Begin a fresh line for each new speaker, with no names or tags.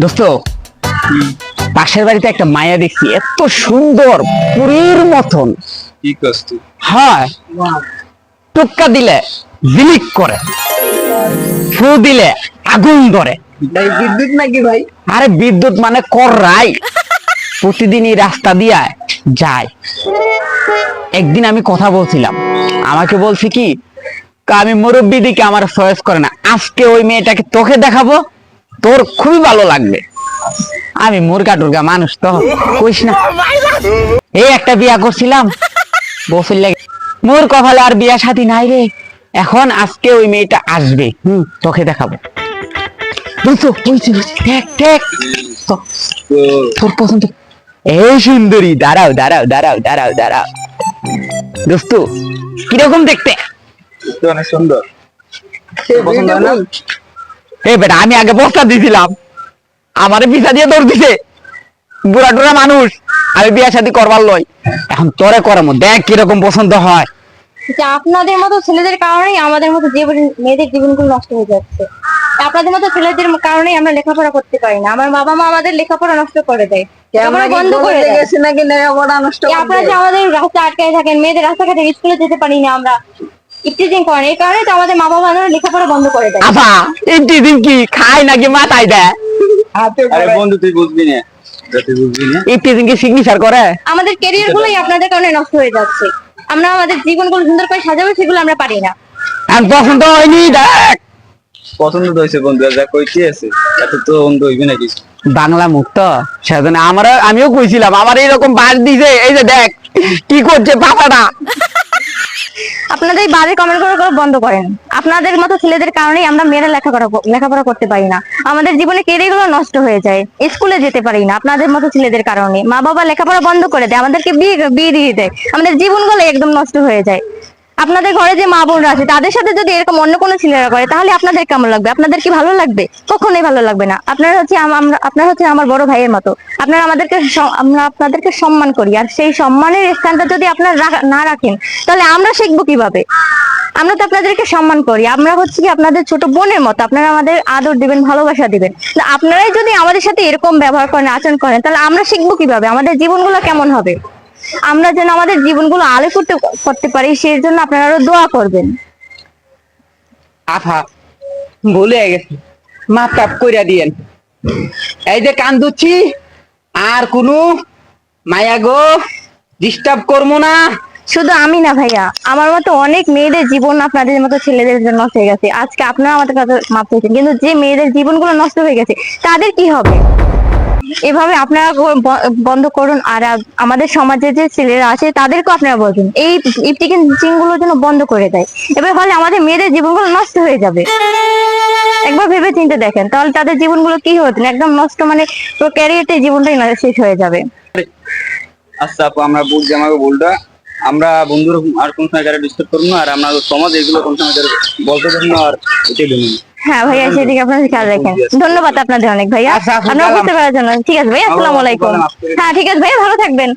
দোস্ত পাশের বাড়িতে একটা মায়া দেখছি এত সুন্দর পুরীর মতন।
করছ
টুক্কা দিলে জিলিক করে। ফু দিলে আগুন ধরে।
বিদ্যুৎ নাকি ভাই?
আরে বিদ্যুৎ মানে কররাই প্রতিদিনই রাস্তা দিয়া যায়। একদিন আমি কথা বলছিলাম। আমাকে বলছি কি আমি মুরব্বী দিকে আমার চয়েস করে না। আজকে ওই মেয়েটাকে তোকে দেখাবো তোর খুবই ভালো লাগবে। আমি মুরগা টুরগা মানুষ তো কইস না। এই একটা বিয়া করছিলাম বসুল লাগে মোর কপালে আর বিয়া সাথী নাই রে। এখন আজকে ওই মেয়েটা আসবে হুম তোকে দেখাবো। বুঝছ? বুঝছি তোর পছন্দ। এই সুন্দরী দাঁড়াও দাঁড়াও দাঁড়াও দাঁড়াও দাঁড়াও। দোস্ত কীরকম দেখতে?
অনেক সুন্দর।
বেটা আমি আগে বস্তা দিছিলাম। আমারে পিছা দিয়ে দৌড় দিছে। বুড়া টুরা মানুষ আমি বিয়া শাদি করবার লই। এখন তোরে করামো দেখ কীরকম পছন্দ হয়।
যে আপনাদের মতো ছেলেদের কারণেই আমাদের মতো জীবন মেয়েদের জীবনগুলো নষ্ট হয়ে যাচ্ছে। আপনাদের মতো ছেলেদের কারণেই আমরা লেখাপড়া করতে পারি না। আমার বাবা মা আমাদের লেখাপড়া নষ্ট করে দেয়। বন্ধ করে দেয়।
নাকি লেখাপড়া নষ্ট
আপনারা যে আমাদের রাস্তা আটকায় থাকেন মেয়েদের রাস্তাঘাটে স্কুলে যেতে পারি না আমরা। ইফটিজিং করেন এই কারণে তো আমাদের মা বাবা আমাদের লেখাপড়া বন্ধ করে দেয়।
একটি কি খায় নাকি মাথায় দেয়?
আরে বন্ধু তুই বুঝবি না।
কি সিগনেচার করে?
আমাদের ক্যারিয়ার গুলোই আপনাদের কারণে নষ্ট হয়ে যাচ্ছে। আমরা আমাদের জীবনগুলো সুন্দর করে সাজাবো সেগুলো আমরা পারি না।
এখন পছন্দ হয়নি দেখ।
পছন্দ হয়েছে বন্ধু আর যা কইতে আছে এত তো বন্ধু হইবে নাকি?
বাংলা মুক্ত সেজন্য আমরা আমিও কইছিলাম আমার এইরকম বাস দিছে এই যে দেখ কি করছে পাপাটা?
আপনাদের বাড়ি কমেন্ট করে করে বন্ধ করেন। আপনাদের মতো ছেলেদের কারণেই আমরা মেয়েরা লেখাপড়া লেখাপড়া করতে পারি না। আমাদের জীবনে কেরিয়ারগুলো নষ্ট হয়ে যায়। স্কুলে যেতে পারি না আপনাদের মতো ছেলেদের কারণে। মা বাবা লেখাপড়া বন্ধ করে দেয়, আমাদেরকে বিয়ে বিয়ে দিয়ে দেয়। আমাদের জীবনগুলো একদম নষ্ট হয়ে যায়। আপনাদের ঘরে যে মা বোনরা আছে, তাদের সাথে যদি এরকম অন্য কোনো ছেলেরা করে, তাহলে আপনাদের কেমন লাগবে? আপনাদের কি ভালো লাগবে? কখনোই ভালো লাগবে না। আপনারা হচ্ছে আপনারা হচ্ছে আমার বড় ভাইয়ের মতো। আপনারা আমাদেরকে আমরা আপনাদেরকে সম্মান করি। আর সেই সম্মানের স্থানটা যদি আপনারা না রাখেন, তাহলে আমরা শিখব কীভাবে? আমরা তো আপনাদেরকে সম্মান করি। আমরা হচ্ছে কি আপনাদের ছোট বোনের মতো। আপনারা আমাদের আদর দিবেন, ভালোবাসা দিবেন। আপনারাই যদি আমাদের সাথে এরকম ব্যবহার করেন, আচরণ করেন, তাহলে আমরা শিখব কীভাবে? আমাদের জীবনগুলো কেমন হবে? আমরা যেন আমাদের জীবনগুলো আলো করতে করতে পারি সেই জন্য আপনারা আরও দোয়া করবেন।
আফা ভুলে গেছি। মাপ টাপ কইরা দিয়েন। এই যে কান দুচ্ছি আর কোনো মায়া গো ডিস্টার্ব করব না।
শুধু আমি না ভাইয়া আমার মতো অনেক মেয়েদের জীবন আপনাদের মতো ছেলেদের জন্য নষ্ট হয়ে গেছে। আজকে আপনারা আমাদের কাছে মাপ চাইছেন কিন্তু যে মেয়েদের জীবনগুলো নষ্ট হয়ে গেছে তাদের কি হবে? এভাবে আপনারা বন্ধ করুন আর আমাদের সমাজে যে ছেলেরা আছে তাদেরকেও আপনারা বলবেন এই ইফটিকিংগুলো যেন বন্ধ করে দেয়। এবার হলে আমাদের মেয়েদের জীবনগুলো নষ্ট হয়ে যাবে। একবার ভেবে চিন্তে দেখেন, তাহলে তাদের জীবনগুলো কি হতো? একদম নষ্ট মানে পুরো ক্যারিয়ারটাই জীবনটাই শেষ হয়ে যাবে।
আচ্ছা আপু, আমরা বুঝছি আমাকে ভুলটা, আমরা বন্ধুর আর কোন সময় কারে ডিস্টার্ব করব না, আর আমরা সমাজ এগুলো কোন সময় বলতে দেবো আর এটাই দেবো
হ্যাঁ ভাইয়া সেদিকে আপনার খেয়াল রাখেন। ধন্যবাদ আপনাদের অনেক ভাইয়া।
আপনি
আপনারা বুঝতে পারার জন্য ঠিক আছে ভাইয়া আসসালামু আলাইকুম। হ্যাঁ ঠিক আছে ভাইয়া ভালো থাকবেন।